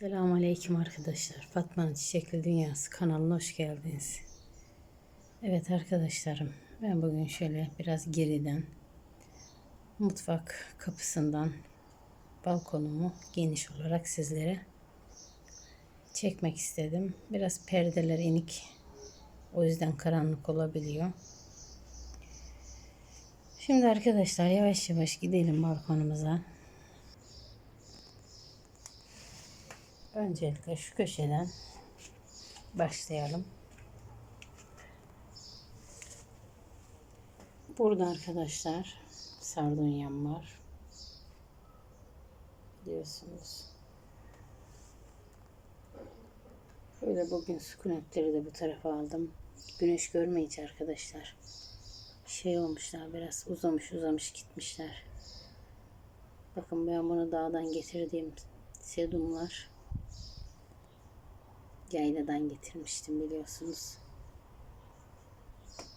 Selamun Aleyküm arkadaşlar. Fatma'nın Çiçekli Dünyası kanalına hoş geldiniz. Evet arkadaşlarım ben bugün şöyle biraz geriden mutfak kapısından balkonumu geniş olarak sizlere çekmek istedim. Biraz perdeler inik. O yüzden karanlık olabiliyor. Şimdi arkadaşlar yavaş yavaş gidelim balkonumuza. Öncelikle şu köşeden başlayalım. Burada arkadaşlar sardunyam var. Biliyorsunuz. Böyle bugün sukulentleri de bu tarafa aldım. Güneş görmeyince arkadaşlar şey olmuşlar biraz uzamış uzamış gitmişler. Bakın ben bunu dağdan getirdiğim sedumlar yayladan getirmiştim biliyorsunuz.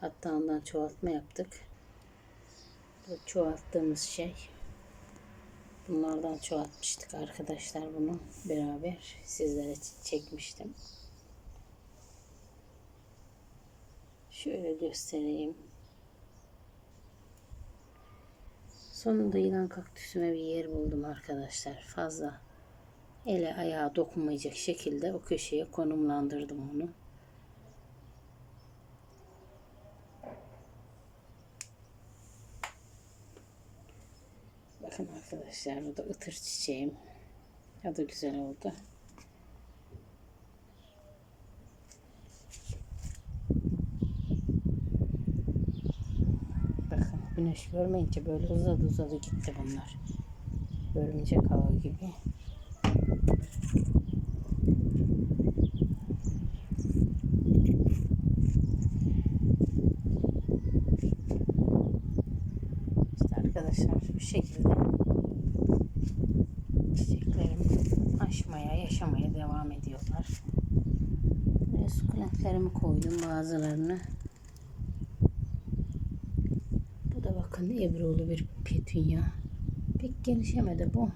Hatta ondan çoğaltma yaptık. Bu çoğalttığımız şey. Bunlardan çoğaltmıştık arkadaşlar bunu beraber sizlere çekmiştim. Şöyle göstereyim. Sonunda yılan kaktüsüme bir yer buldum arkadaşlar. Fazla ele ayağa dokunmayacak şekilde o köşeye konumlandırdım onu. Bakın arkadaşlar bu da ıtır çiçeğim. Ya da güzel oldu. Bakın güneş görmeyince böyle uzadı uzadı gitti bunlar. Örümcek ağı gibi. İşte arkadaşlar bu şekilde çiçeklerim açmaya, yaşamaya devam ediyorlar. Ve sukulentlerimi koydum bazılarını. Bu da bakın Ebru'lu bir petunya. Pek gelişemedi bu.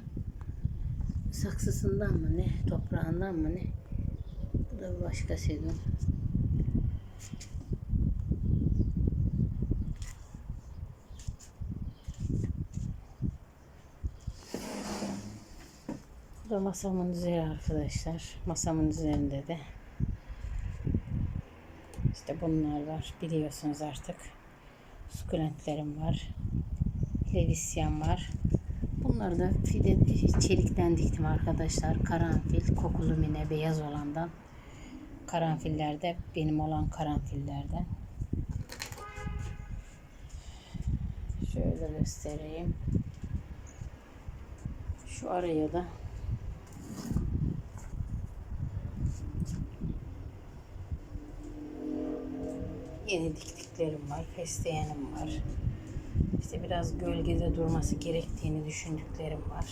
Saksısından mı ne, toprağından mı ne? Bu da başka sedum. Da masamın üzeri arkadaşlar. Masamın üzerinde de işte bunlar var. Biliyorsunuz artık. Sukulentlerim var. Levisyan var. Bunları da fide çelikten diktim arkadaşlar. Karanfil, kokulu mine beyaz olandan. Karanfiller de benim olan karanfillerden. Şöyle göstereyim. Şu araya da yeni diktiklerim var. Fesleğenim var. İşte biraz gölgede durması gerektiğini düşündüklerim var.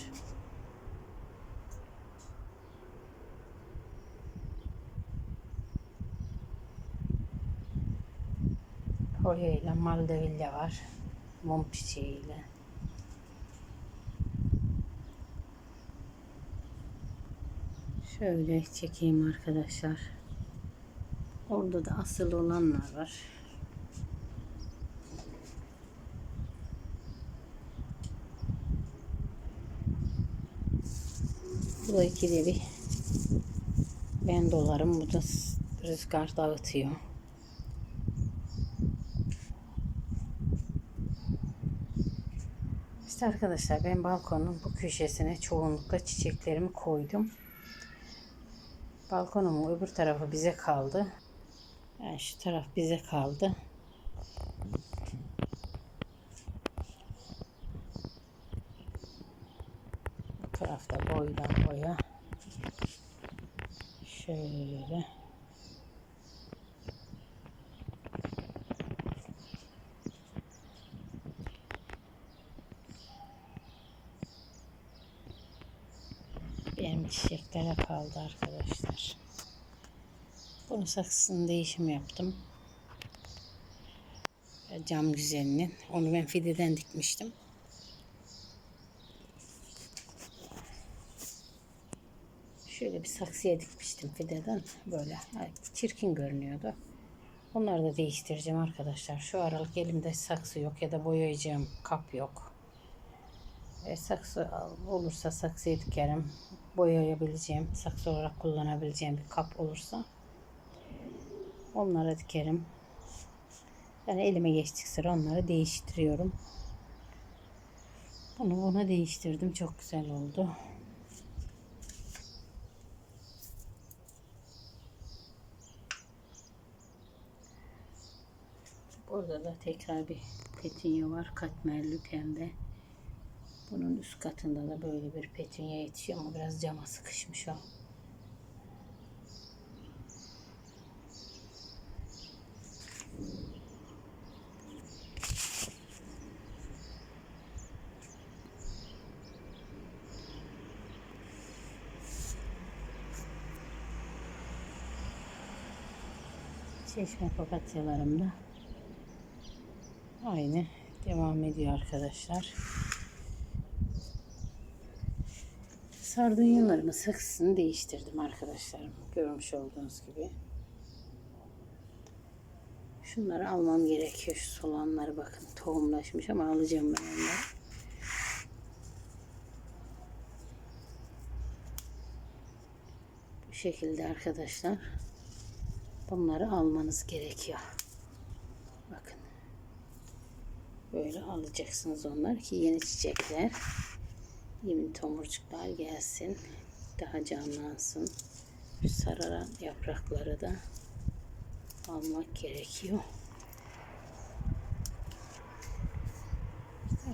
Hoya ile Maldevilla var. Mum çiçeğiyle. Şöyle çekeyim arkadaşlar. Orada da asıl olanlar var. Bu ikili bir ben dolarım. Bu da rüzgar dağıtıyor. İşte arkadaşlar ben balkonun bu köşesine çoğunlukla çiçeklerimi koydum. Balkonumun öbür tarafı bize kaldı. Yani şu taraf bize kaldı. Bu tarafta boydan boya. Şöyle. Benim çiçeklere kaldı arkadaşlar. Bunun saksısını değişim yaptım. Cam güzelinin. Onu ben fideden dikmiştim. Şöyle bir saksıya dikmiştim fideden. Böyle çirkin görünüyordu. Onları da değiştireceğim arkadaşlar. Şu aralık elimde saksı yok ya da boyayacağım kap yok. E, saksı olursa saksıya dikerim. Boyayabileceğim, saksı olarak kullanabileceğim bir kap olursa onlara dikerim. Yani elime geçtik sıra onları değiştiriyorum. Bunu buna değiştirdim. Çok güzel oldu. Burada da tekrar bir petunya var. Katmerli pembe. Bunun üst katında da böyle bir petunya yetişiyor ama biraz cama sıkışmış o. Çeşme papatyalarım da aynı devam ediyor arkadaşlar. Sardunyalarımın saksısını değiştirdim arkadaşlarım. Görmüş olduğunuz gibi. Şunları almam gerekiyor. Şu solanları bakın tohumlaşmış ama alacağım ben onları. Bu şekilde arkadaşlar. Bunları almanız gerekiyor. Bakın. Böyle alacaksınız onlar ki yeni çiçekler. Yeni tomurcuklar gelsin. Daha canlansın. Sararan yaprakları da almak gerekiyor.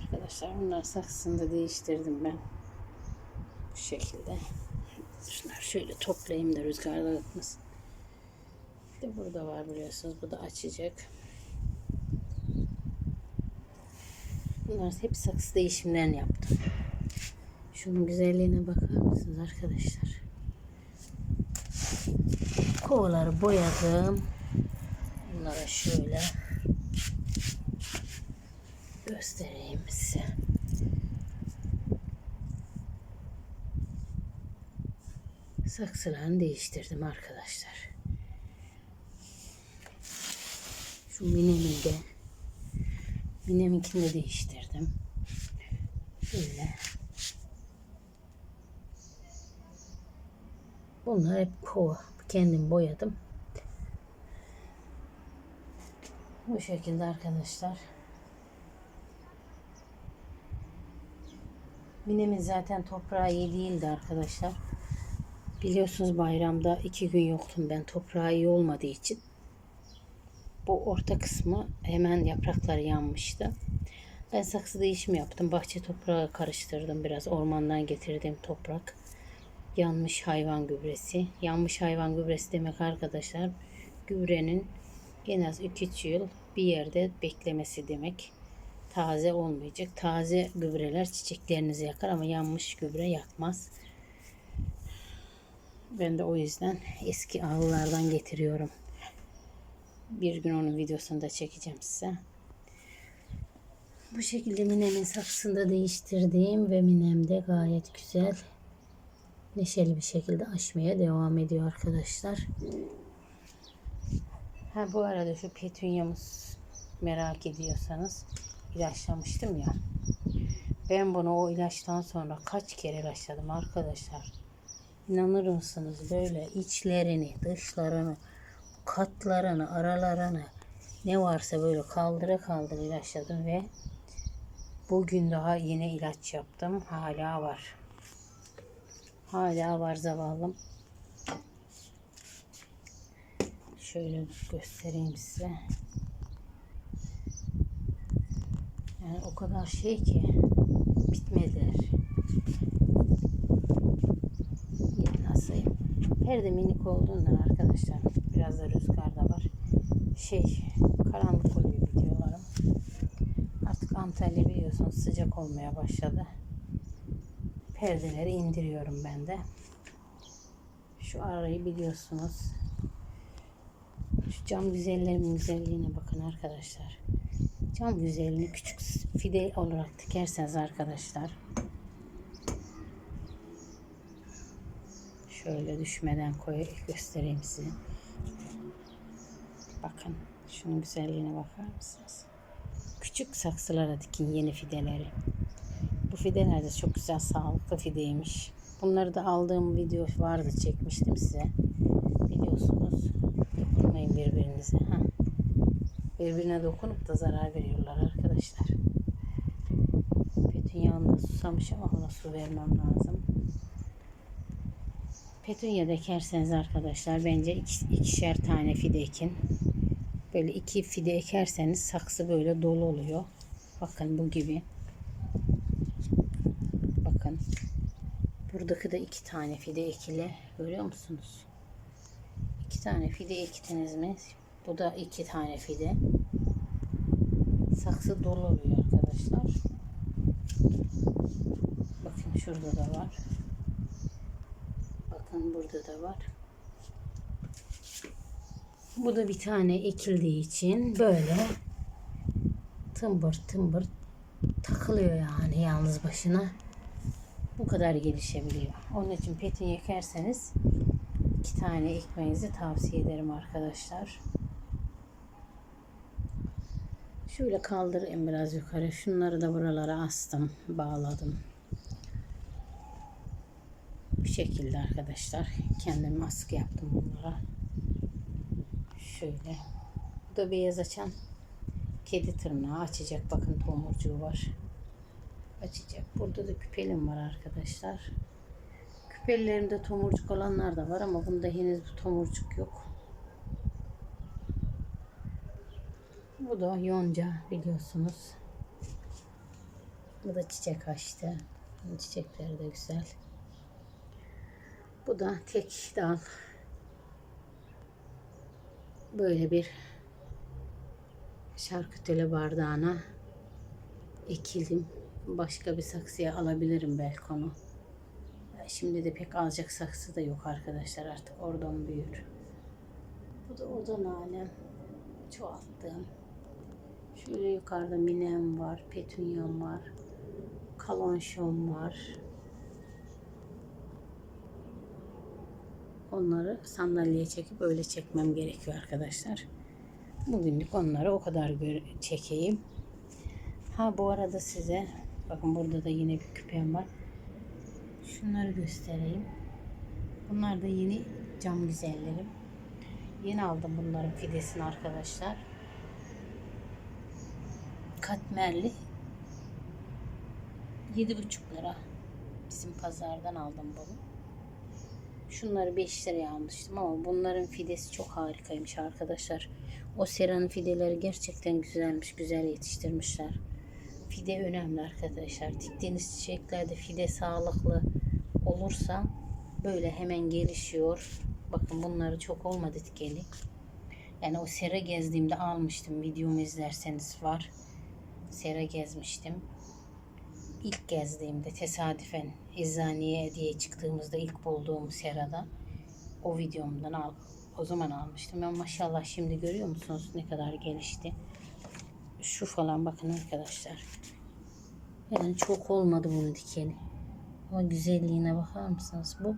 Arkadaşlar bunlar saksısını da değiştirdim ben. Bu şekilde. Şunları şöyle toplayayım da rüzgarda atmasın. De burada var biliyorsunuz. Bu da açacak. Bunlar hep saksı değişimlerini yaptım. Şunun güzelliğine bakar mısınız arkadaşlar? Kovaları boyadım. Bunlara şöyle göstereyim size. Saksılarını değiştirdim arkadaşlar. Şu minemin de değiştirdim. Böyle. Bunlar hep kova. Kendim boyadım. Bu şekilde arkadaşlar. Minemin zaten toprağı iyi değildi arkadaşlar. Biliyorsunuz bayramda iki gün yoktum ben toprağı iyi olmadığı için. Bu orta kısmı hemen yaprakları yanmıştı. Ben saksı değişimi yaptım. Bahçe toprağı karıştırdım biraz. Ormandan getirdiğim toprak. Yanmış hayvan gübresi. Yanmış hayvan gübresi demek arkadaşlar gübrenin en az 2-3 yıl bir yerde beklemesi demek. Taze olmayacak. Taze gübreler çiçeklerinizi yakar ama yanmış gübre yakmaz. Ben de o yüzden eski ağlardan getiriyorum. Bir gün onun videosunu da çekeceğim size. Bu şekilde minemin saksısını da değiştirdim ve minem de gayet güzel neşeli bir şekilde açmaya devam ediyor arkadaşlar. Ha bu arada şu petunyamız merak ediyorsanız ilaçlamıştım ya. Ben bunu o ilaçtan sonra kaç kere ilaçladım arkadaşlar. İnanır mısınız böyle içlerini, dışlarını, katlarını, aralarını ne varsa böyle kaldıra kaldıra ilaçladım ve bugün daha yine ilaç yaptım. Hala var. Hala var zavallım. Şöyle göstereyim size. Yani o kadar şey ki bitmediler. Perde minik olduğundan arkadaşlar biraz da rüzgar da var. Şey karanlık oluyor videolarım. Artık Antalya biliyorsunuz sıcak olmaya başladı perdeleri indiriyorum ben de. Şu arayı biliyorsunuz. Şu cam güzellerimin güzelliğine bakın arkadaşlar. Cam güzelliğini küçük fide olarak dikerseniz arkadaşlar Şöyle düşmeden koy göstereyim size. Bakın şunun güzelliğine bakar mısınız? Küçük saksılara dikin yeni fideleri. Bu fideler de çok güzel sağlıklı fideymiş. Bunları da aldığım video vardı çekmiştim size. Biliyorsunuz. Dokunmayın birbirinize. Ha. Birbirine dokunup da zarar veriyorlar arkadaşlar. Petunya'nda susamış ama ona su vermem lazım. Petunya ekerseniz arkadaşlar bence iki- ikişer tane fide ekin. Böyle iki fide ekerseniz saksı böyle dolu oluyor. Bakın bu gibi. Bakın. Buradaki de iki tane fide ekili. Görüyor musunuz? İki tane fide ektiniz mi? Bu da iki tane fide. Saksı dolu oluyor arkadaşlar. Bakın şurada da var. Bakın burada da var. Bu da bir tane ekildiği için böyle tımbır tımbır takılıyor yani yalnız başına. Bu kadar gelişebiliyor. Onun için petunya ekerseniz iki tane ekmenizi tavsiye ederim arkadaşlar. Şöyle kaldırayım biraz yukarı. Şunları da buralara astım, bağladım. Bu şekilde arkadaşlar. Kendim askı yaptım bunlara. Şöyle. Bu da beyaz açan kedi tırnağı açacak. Bakın tomurcuğu var. Açacak. Burada da küpelim var arkadaşlar. Küpelerimde tomurcuk olanlar da var ama bunda henüz bu tomurcuk yok. Bu da yonca biliyorsunuz. Bu da çiçek açtı. Çiçekleri de güzel. Bu da tek dal. Böyle bir şarkütele bardağına ekildim. Başka bir saksıya alabilirim belki onu. Şimdi de pek alacak saksı da yok arkadaşlar artık oradan büyür. Bu da oda nanem. Çoğalttım. Şöyle yukarıda minem var, petunyam var, kalonşom var. Onları sandalyeye çekip öyle çekmem gerekiyor arkadaşlar. Bugünlük onları o kadar çekeyim. Ha bu arada size bakın burada da yine bir küpem var. Şunları göstereyim. Bunlar da yeni cam güzellerim. Yeni aldım bunların fidesini arkadaşlar. Katmerli. 7,5 lira. Bizim pazardan aldım bunu. Şunları 5 liraya almıştım ama bunların fidesi çok harikaymış arkadaşlar. O seranın fideleri gerçekten güzelmiş. Güzel yetiştirmişler. Fide önemli arkadaşlar. Diktiğiniz çiçeklerde fide sağlıklı olursa böyle hemen gelişiyor. Bakın bunları çok olmadı dikeli. Yani o sera gezdiğimde almıştım. Videomu izlerseniz var. Sera gezmiştim. İlk gezdiğimde tesadüfen eczaneye diye çıktığımızda ilk bulduğum serada o videomdan al, o zaman almıştım. Ben maşallah şimdi görüyor musunuz ne kadar gelişti. Şu falan bakın arkadaşlar. Yani çok olmadı bunun dikeni. Ama güzelliğine bakar mısınız bu?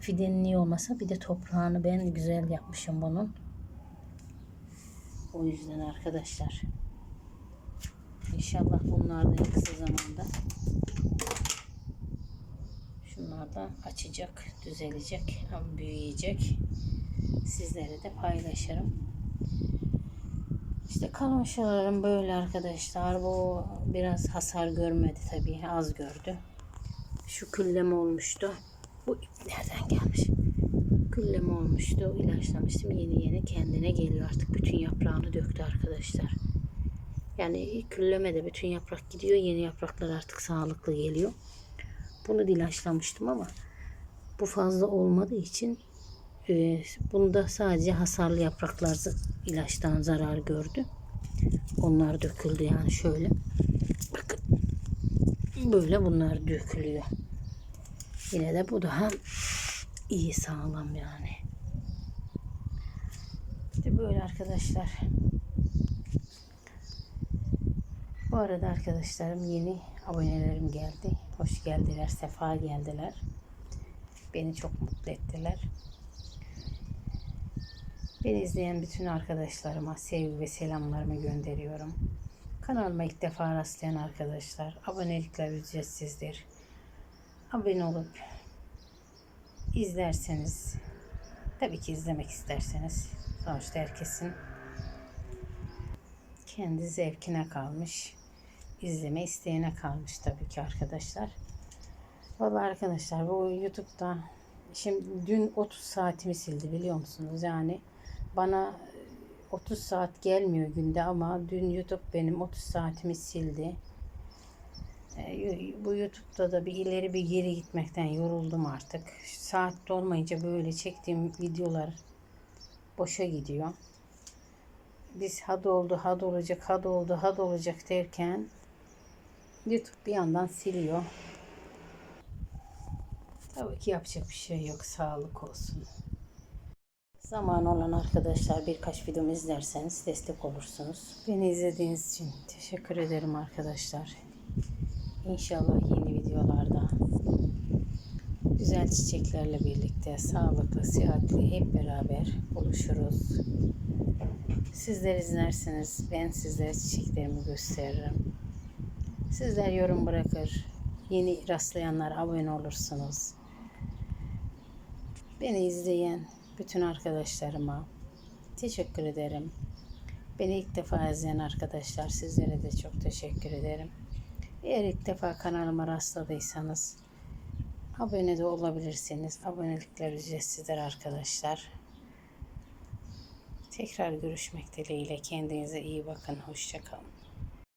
Fidenin iyi olmasa bir de toprağını ben güzel yapmışım bunun. O yüzden arkadaşlar. İnşallah bunlar da kısa zamanda şunlar da açacak, düzelecek, büyüyecek. Sizlere de paylaşırım. İşte kalonşalarım böyle arkadaşlar. Bu biraz hasar görmedi tabii. Az gördü. Şu külleme olmuştu. Bu ip nereden gelmiş? Külleme olmuştu. ilaçlamıştım. Yeni yeni kendine geliyor artık. Bütün yaprağını döktü arkadaşlar. Yani külleme de bütün yaprak gidiyor. Yeni yapraklar artık sağlıklı geliyor. Bunu da ilaçlamıştım ama bu fazla olmadığı için e, bunda sadece hasarlı yapraklar ilaçtan zarar gördü. Onlar döküldü yani şöyle. Bakın. Böyle bunlar dökülüyor. Yine de bu daha iyi sağlam yani. İşte böyle arkadaşlar. Bu arada arkadaşlarım yeni abonelerim geldi. Hoş geldiler, sefa geldiler. Beni çok mutlu ettiler. Beni izleyen bütün arkadaşlarıma sevgi ve selamlarımı gönderiyorum. Kanalıma ilk defa rastlayan arkadaşlar, abonelikler ücretsizdir. Abone olup izlerseniz, tabii ki izlemek isterseniz, sonuçta herkesin kendi zevkine kalmış, izleme isteğine kalmış tabii ki arkadaşlar. Vallahi arkadaşlar bu YouTube'da şimdi dün 30 saatimi sildi biliyor musunuz? Yani bana 30 saat gelmiyor günde ama dün YouTube benim 30 saatimi sildi. Ee, Bu YouTube'da da bir ileri bir geri gitmekten yoruldum artık. Saat dolmayınca böyle çektiğim videolar boşa gidiyor. Biz had oldu, had olacak, had oldu, had olacak derken YouTube bir yandan siliyor. Tabii ki yapacak bir şey yok. Sağlık olsun. Zaman olan arkadaşlar birkaç videomu izlerseniz destek olursunuz. Beni izlediğiniz için teşekkür ederim arkadaşlar. İnşallah yeni videolarda güzel çiçeklerle birlikte sağlıklı, sıhhatli hep beraber buluşuruz. Sizler izlerseniz ben sizlere çiçeklerimi gösteririm. Sizler yorum bırakır, yeni rastlayanlar abone olursunuz. Beni izleyen bütün arkadaşlarıma teşekkür ederim. Beni ilk defa izleyen arkadaşlar sizlere de çok teşekkür ederim. Eğer ilk defa kanalıma rastladıysanız abone de olabilirsiniz. Abonelikler ücretsizdir arkadaşlar. Tekrar görüşmek dileğiyle. Kendinize iyi bakın. Hoşçakalın.